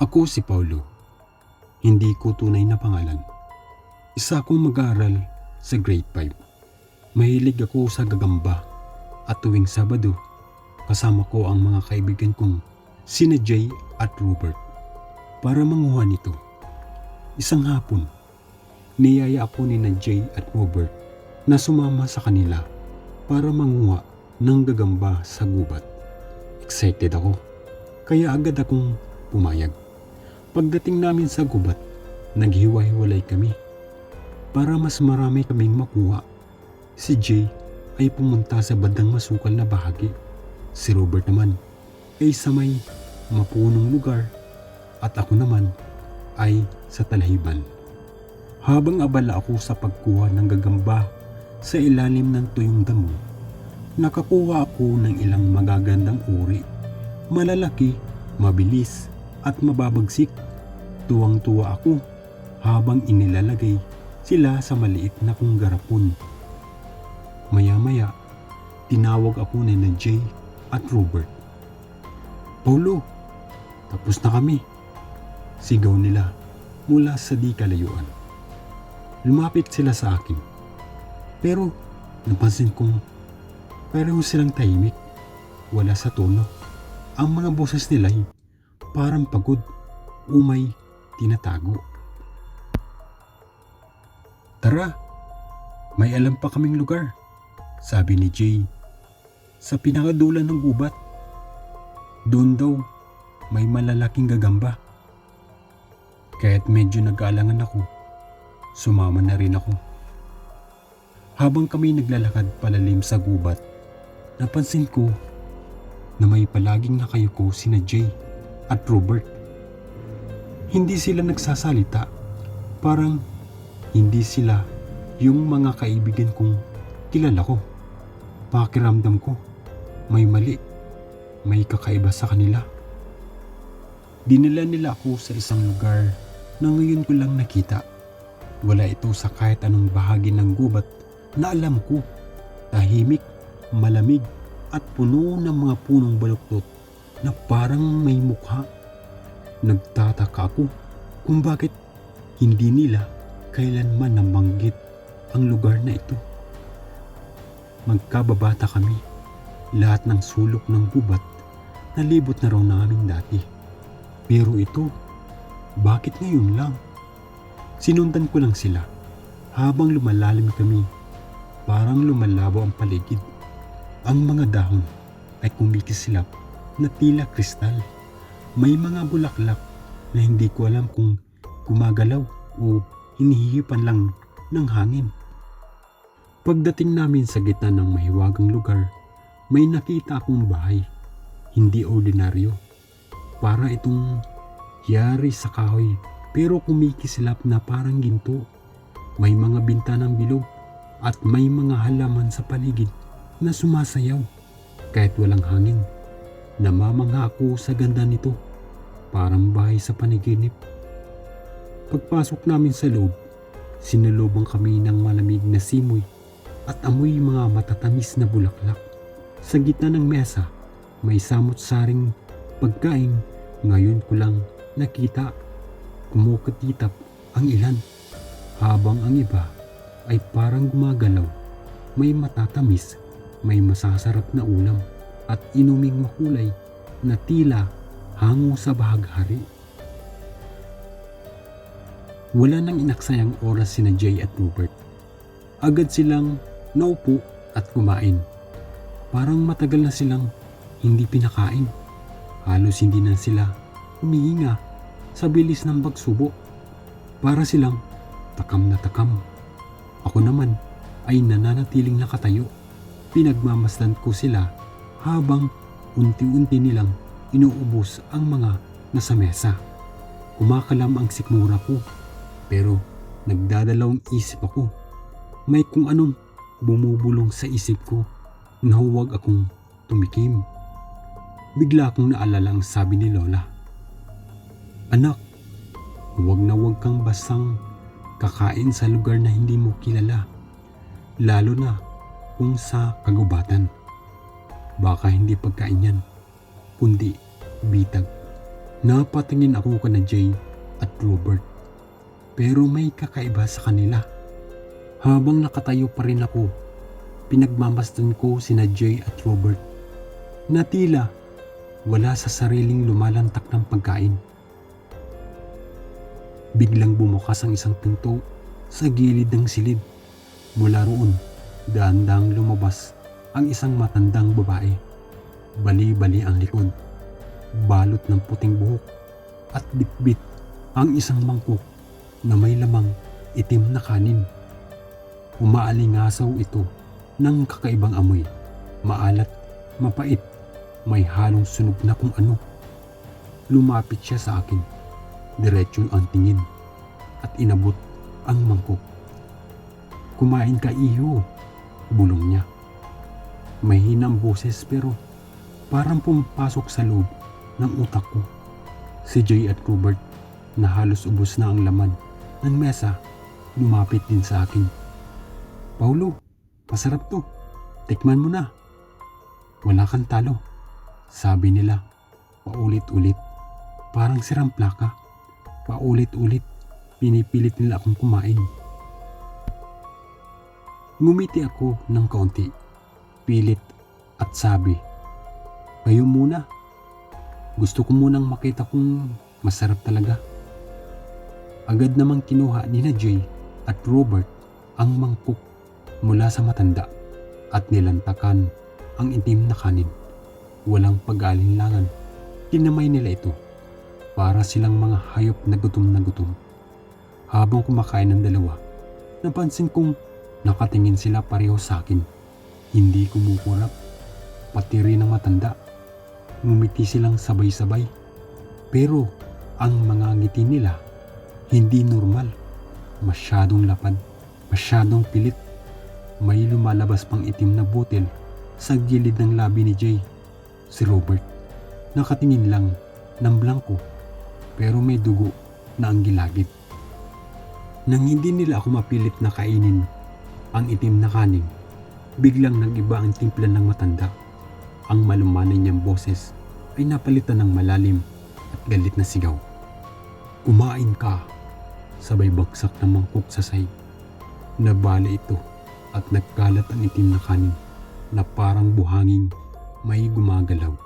Ako si Paulo. Hindi ko tunay na pangalan. Isa akong mag-aaral sa grade 5. Mahilig ako sa gagamba at tuwing Sabado, kasama ko ang mga kaibigan kong sina Jay at Robert para manguha nito. Isang hapon, niyaya ako ni na Jay at Robert na sumama sa kanila para manguha ng gagamba sa gubat. Excited ako, kaya agad akong pumayag. Pagdating namin sa gubat, naghiwa-hiwalay kami para mas marami kaming makuha. Si Jay ay pumunta sa bandang masukal na bahagi. Si Robert naman ay sa may mapunong lugar at ako naman ay sa talahiban. Habang abala ako sa pagkuha ng gagamba sa ilalim ng tuyong damo, nakakuha ako ng ilang magagandang uri. Malalaki, mabilis, at mababagsik. Tuwang-tuwa ako habang inilalagay sila sa maliit na kong garapon. Maya-maya, tinawag ako ni na Jay at Robert. Paulo, tapos na kami. Sigaw nila mula sa di kalayuan. Lumapit sila sa akin. Pero napansin kong pareho silang tahimik. Wala sa tono. Ang mga boses nila ay parang pagod o may tinatago. Tara, may alam pa kaming lugar, sabi ni Jay. Sa pinakadulan ng gubat. Doon daw, may malalaking gagamba. Kaya't medyo nag-aalangan ako, sumama na rin ako. Habang kami naglalakad palalim sa gubat, napansin ko na may palaging nakayuko sina Jay at Robert. Hindi sila nagsasalita, parang hindi sila yung mga kaibigan kong kilala ko. Pakiramdam ko, may mali, may kakaiba sa kanila. Dinala nila ako sa isang lugar na ngayon ko lang nakita. Wala ito sa kahit anong bahagi ng gubat na alam ko. Tahimik, malamig at puno ng mga punong baluktot na parang may mukha. Nagtataka ako kung bakit hindi nila kailanman nabanggit ang lugar na ito. Magkababata kami. Lahat ng sulok ng gubat nalibot na raw namin dati. Pero ito, bakit ngayon lang? Sinundan ko lang sila habang lumalalim kami. Parang lumalabo ang paligid. Ang mga dahon ay kumikislap na tila kristal. May mga bulaklak na hindi ko alam kung gumagalaw o hinihipan lang ng hangin. Pagdating namin sa gitna ng mahiwagang lugar, may nakita akong bahay. Hindi ordinaryo. Para itong yari sa kahoy pero kumikislap na parang ginto. May mga bintanang bilog at may mga halaman sa paligid na sumasayaw kahit walang hangin. Namamangha ako sa ganda nito. Parang bahay sa paniginip. Pagpasok namin sa loob, sinalubong kami ng malamig na simoy at amoy mga matatamis na bulaklak. Sa gitna ng mesa, may samot-saring pagkain. Ngayon ko lang nakita kumukatitap ang ilan habang ang iba ay parang gumagalaw. May matatamis, may masasarap na ulam at inuming makulay na tila hango sa bahaghari. Wala nang inaksayang oras sina Jay at Rupert. Agad silang naupo at kumain. Parang matagal na silang hindi pinakain. Halos hindi na sila humihinga sa bilis ng pagsubo. Para silang takam na takam. Ako naman ay nananatiling nakatayo. Pinagmamasdan ko sila habang unti-unti nilang inuubos ang mga nasa mesa. Kumakalam ang sikmura ko pero nagdadalawang isip ako. May kung anong bumubulong sa isip ko na huwag akong tumikim. Bigla akong naalala ang sabi ni Lola. Anak, huwag na huwag kang basang kakain sa lugar na hindi mo kilala. Lalo na kung sa kagubatan. Baka hindi pagkain yan, kundi bitag. Napatingin ako kana Jay at Robert. Pero may kakaiba sa kanila. Habang nakatayo pa rin ako, pinagmamasdan ko sina Jay at Robert. Na tila wala sa sariling lumalantak ng pagkain. Biglang bumukas ang isang pinto sa gilid ng silid. Mula roon, dahan-dahang lumabas ang isang matandang babae. Bali-bali ang likod, balot ng puting buhok at bitbit ang isang mangkok na may lamang itim na kanin. Umaalingasaw ito ng kakaibang amoy, maalat, mapait, may halong sunog na kung ano. Lumapit siya sa akin, diretso ang tingin at inabot ang mangkok. Kumain ka iyo, bulong niya. Mahina ang boses pero parang pumapasok sa loob ng utak ko. Si Jay at Robert na halos ubos na ang laman ng mesa lumapit din sa akin. Paulo, masarap to. Tikman mo na. Wala kang talo. Sabi nila, paulit-ulit. Parang sirang plaka. Paulit-ulit, pinipilit nila akong kumain. Ngumiti ako ng kaunti, pilit at sabi, Kayo muna. Gusto ko munang makita kung masarap talaga. Agad namang kinuha ni na Jay at Robert ang mangkok mula sa matanda at nilantakan ang itim na kanin. Walang pag-alinlangan, kinamay nila ito para silang mga hayop na gutom na gutom. Habang kumakain ng dalawa, napansin kong nakatingin sila pareho sa akin. Hindi kumukurap, pati rin ang matanda. Ngumiti silang sabay-sabay. Pero ang mga ngiti nila hindi normal. Masyadong lapad, masyadong pilit. May lumalabas pang itim na butil sa gilid ng labi ni Jay. Si Robert, nakatingin lang ng blanco pero may dugo na ang gilagid. Nang hindi nila ako mapilit na kainin ang itim na kanin, biglang nag-iba ang timpla ng matanda. Ang malumanay niyang boses ay napalitan ng malalim at galit na sigaw. Kumain ka! Sabay bagsak ng mangkok sa sahig. Nabala ito at nagkalat ang itim na kanin na parang buhanging may gumagalaw.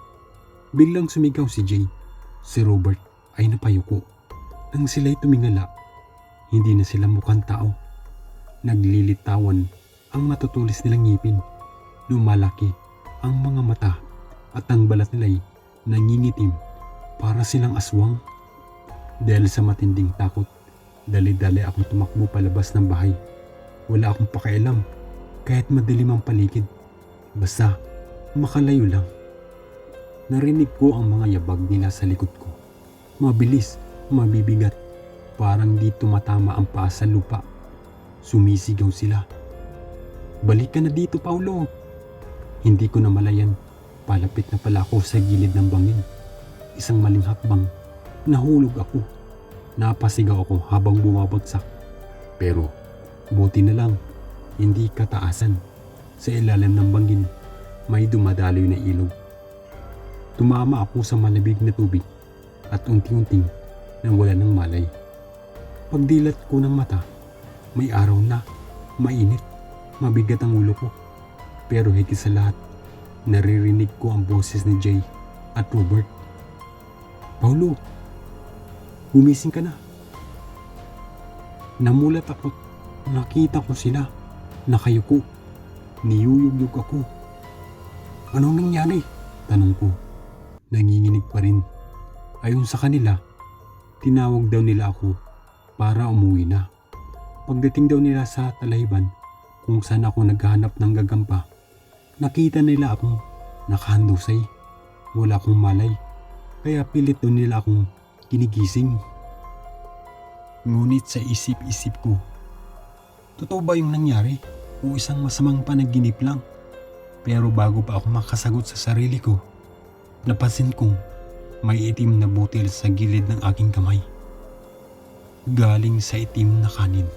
Biglang sumigaw si Jay. Si Robert ay napayuko. Nang sila'y tumingala, hindi na sila mukhang tao. Naglilitawan ang matutulis nilang ngipin. Lumalaki ang mga mata at ang balat nila'y nangingitim para silang aswang. Dahil sa matinding takot, dali-dali akong tumakbo palabas ng bahay. Wala akong pakialam kahit madilim ang paligid. Basta makalayo lang. Narinig ko ang mga yabag nila sa likod ko. Mabilis, mabibigat. Parang di tumatama ang paa sa lupa. Sumisigaw sila. Balik ka na dito, Paulo. Hindi ko namalayan. Palapit na pala ako sa gilid ng bangin. Isang maling hakbang. Nahulog ako. Napasigaw ako habang bumabagsak. Pero, buti na lang, hindi kataasan. Sa ilalim ng bangin, may dumadaloy na ilog. Tumama ako sa malamig na tubig at unti-unting nang wala ng malay. Pagdilat ko ng mata, may araw na, mainit, mabigat ang ulo ko. Pero higit sa lahat, naririnig ko ang boses ni Jay at Robert. Paulo, gumising ka na. Namulat ako, nakita ko sila, nakayuko, niyuyugyug ako. Anong nangyari? Tanong ko. Nanginginig pa rin. Ayon sa kanila, tinawag daw nila ako para umuwi na. Pagdating daw nila sa Talayban, kung saan ako naghahanap ng gagampa, nakita nila akong nakahandusay. Wala akong malay, kaya pilit daw nila akong kinigising. Ngunit sa isip-isip ko, totoo ba yung nangyari o isang masamang panaginip lang? Pero bago pa ako makasagot sa sarili ko, napansin kong may itim na butil sa gilid ng aking kamay. Galing sa itim na kanin.